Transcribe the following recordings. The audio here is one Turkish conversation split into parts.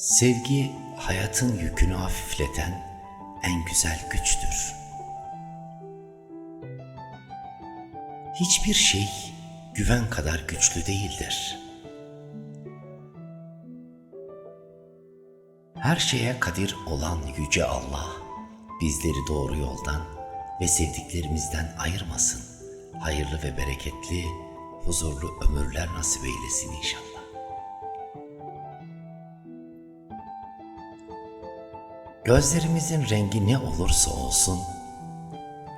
Sevgi hayatın yükünü hafifleten en güzel güçtür. Hiçbir şey güven kadar güçlü değildir. Her şeye kadir olan yüce Allah bizleri doğru yoldan ve sevdiklerimizden ayırmasın. Hayırlı ve bereketli, huzurlu ömürler nasip eylesin inşallah. Gözlerimizin rengi ne olursa olsun,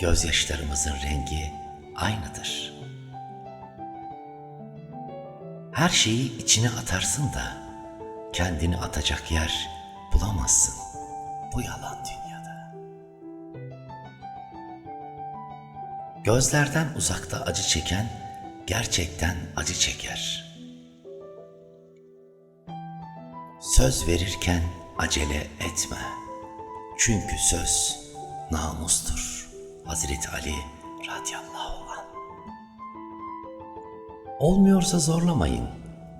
gözyaşlarımızın rengi aynıdır. Her şeyi içine atarsın da kendini atacak yer bulamazsın bu yalan dünyada. Gözlerden uzakta acı çeken gerçekten acı çeker. Söz verirken acele etme. Çünkü söz namustur. Hazreti Ali radıyallahu anh. Olmuyorsa zorlamayın.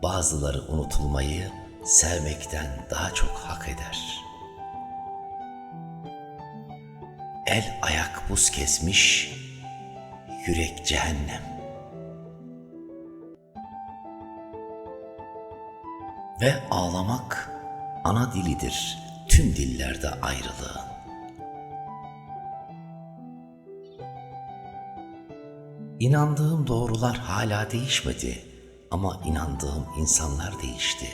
Bazıları unutulmayı sevmekten daha çok hak eder. El ayak buz kesmiş, yürek cehennem. Ve ağlamak ana dilidir tüm dillerde ayrılığın. İnandığım doğrular hala değişmedi ama inandığım insanlar değişti.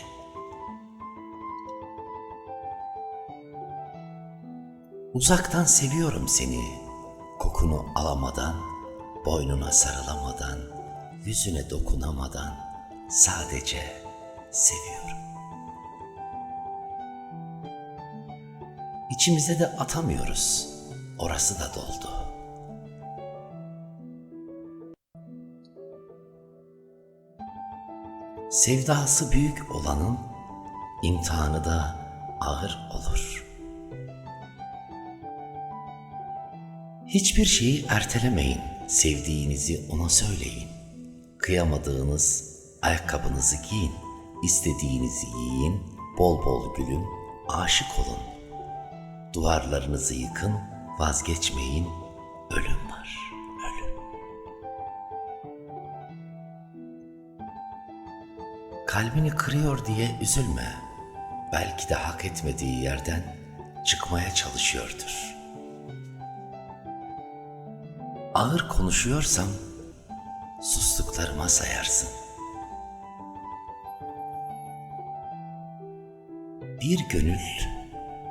Uzaktan seviyorum seni, kokunu alamadan, boynuna sarılamadan, yüzüne dokunamadan sadece seviyorum. İçimize de atamıyoruz. Orası da doldu. Sevdası büyük olanın imtihanı da ağır olur. Hiçbir şeyi ertelemeyin. Sevdiğinizi ona söyleyin. Kıyamadığınız ayakkabınızı giyin. istediğinizi yiyin. Bol bol gülün. Aşık olun. Duvarlarınızı yıkın. Vazgeçmeyin. Ölüm var. Ölüm. Kalbini kırıyor diye üzülme. Belki de hak etmediği yerden çıkmaya çalışıyordur. Ağır konuşuyorsam sustuklarıma sayarsın. Bir gönül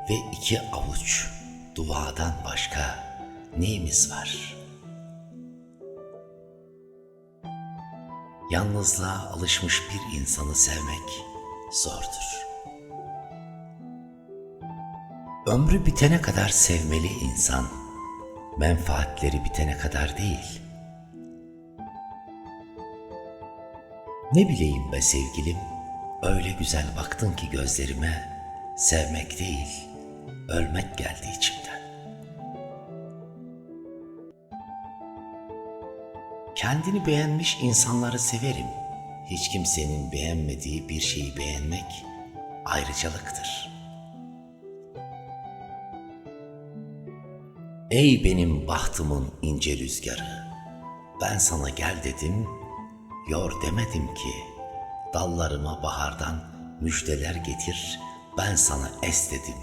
ve iki avuç duadan başka neyimiz var? Yalnızlığa alışmış bir insanı sevmek zordur. Ömrü bitene kadar sevmeli insan, menfaatleri bitene kadar değil. Ne bileyim be sevgilim, öyle güzel baktın ki gözlerime, sevmek değil, ölmek geldi içimden. Kendini beğenmiş insanları severim. Hiç kimsenin beğenmediği bir şeyi beğenmek ayrıcalıktır. Ey benim bahtımın ince rüzgarı, ben sana gel dedim, yor demedim ki. Dallarıma bahardan müjdeler getir, ben sana es dedim,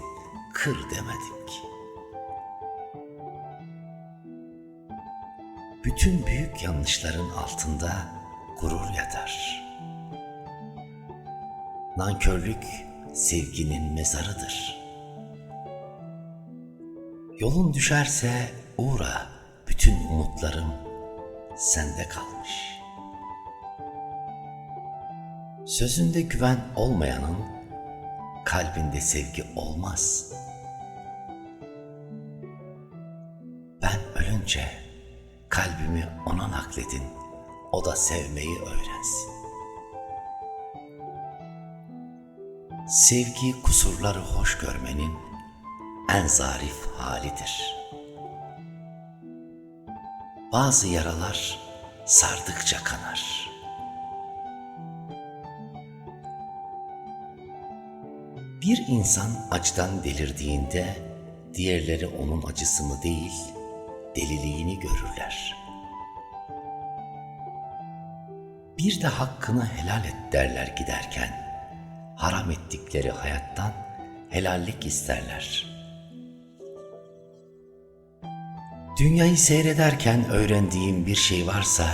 kır demedim ki. Bütün büyük yanlışların altında gurur yatar. Nankörlük sevginin mezarıdır. Yolun düşerse uğra, bütün umutlarım sende kalmış. Sözünde güven olmayanın kalbinde sevgi olmaz. Ben ölünce kalbimi ona nakledin, o da sevmeyi öğrensin. Sevgi kusurları hoş görmenin en zarif halidir. Bazı yaralar sardıkça kanar. Bir insan açtan delirdiğinde diğerleri onun acısını değil, deliliğini görürler. Bir de hakkını helal et derler giderken. Haram ettikleri hayattan helallik isterler. Dünyayı seyrederken öğrendiğim bir şey varsa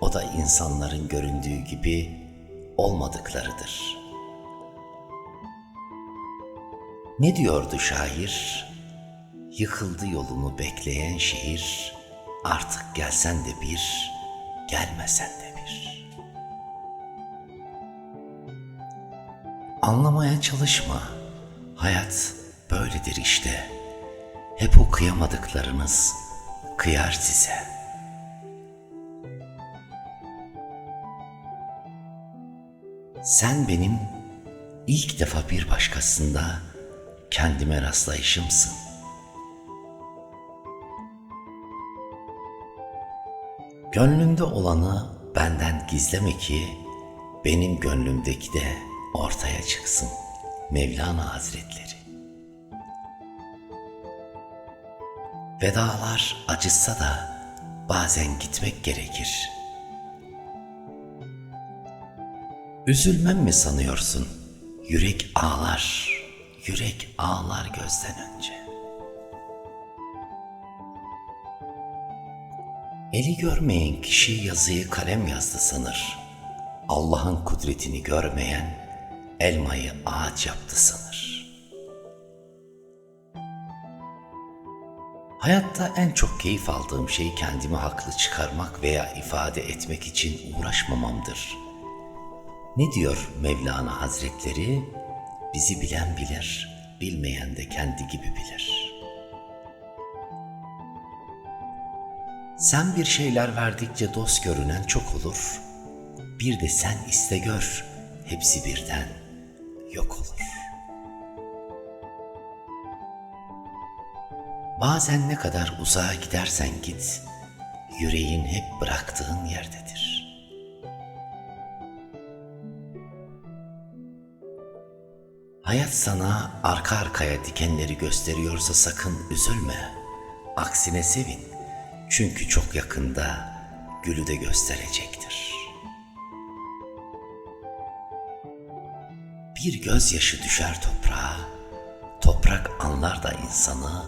o da insanların göründüğü gibi olmadıklarıdır. Ne diyordu şair? Yıkıldı yolunu bekleyen şehir, artık gelsen de bir, gelmesen de bir. Anlamaya çalışma. Hayat böyledir işte. Hep o kıyamadıklarınız kıyar size. Sen benim ilk defa bir başkasında kendime rastlayışımsın. Gönlümde olanı benden gizleme ki benim gönlümdeki de ortaya çıksın Mevlana Hazretleri. Vedalar acıtsa da bazen gitmek gerekir. Üzülmem mi sanıyorsun? Yürek ağlar, yürek ağlar gözden önce. Eli görmeyen kişi yazıyı kalem yazdı sanır. Allah'ın kudretini görmeyen elmayı ağaç yaptı sanır. Hayatta en çok keyif aldığım şey kendimi haklı çıkarmak veya ifade etmek için uğraşmamamdır. Ne diyor Mevlana Hazretleri? Bizi bilen bilir, bilmeyen de kendi gibi bilir. Sen bir şeyler verdikçe dost görünen çok olur. Bir de sen iste gör, hepsi birden yok olur. Bazen ne kadar uzağa gidersen git, yüreğin hep bıraktığın yerdedir. Hayat sana arka arkaya dikenleri gösteriyorsa sakın üzülme. Aksine sevin. Çünkü çok yakında gülü de gösterecektir. Bir gözyaşı düşer toprağa, toprak anlar da insanı,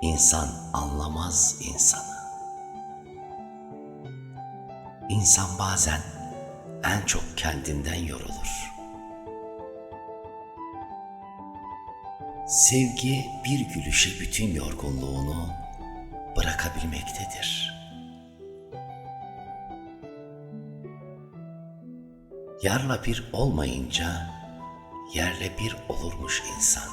insan anlamaz insanı. İnsan bazen en çok kendinden yorulur. Sevgi bir gülüşe bütün yorgunluğunu bırakabilmektedir. Yarla bir olmayınca yerle bir olurmuş insan.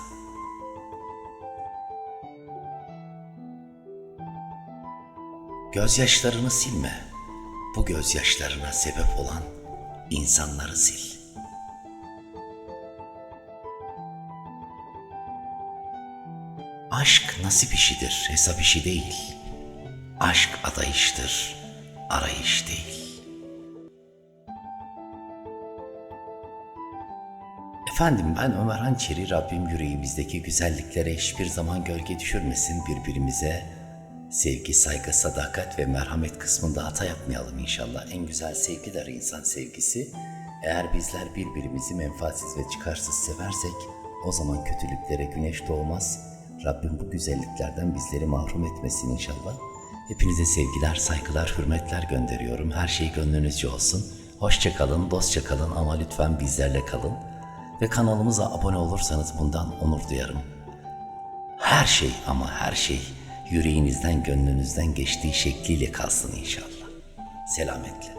Gözyaşlarını silme. Bu gözyaşlarına sebep olan insanları sil. Aşk nasip işidir, hesap işi değil. Aşk adayıştır, arayış değil. Efendim ben Ömer Hançeri, Rabbim yüreğimizdeki güzelliklere hiçbir zaman gölge düşürmesin birbirimize. Sevgi, saygı, sadakat ve merhamet kısmında hata yapmayalım inşallah. En güzel sevgidir insan sevgisi. Eğer bizler birbirimizi menfaatsiz ve çıkarsız seversek o zaman kötülüklere güneş doğmaz. Rabbim bu güzelliklerden bizleri mahrum etmesin inşallah. Hepinize sevgiler, saygılar, hürmetler gönderiyorum. Her şey gönlünüzce olsun. Hoşçakalın, dostça kalın ama lütfen bizlerle kalın. Ve kanalımıza abone olursanız bundan onur duyarım. Her şey ama her şey yüreğinizden, gönlünüzden geçtiği şekliyle kalsın inşallah. Selametle.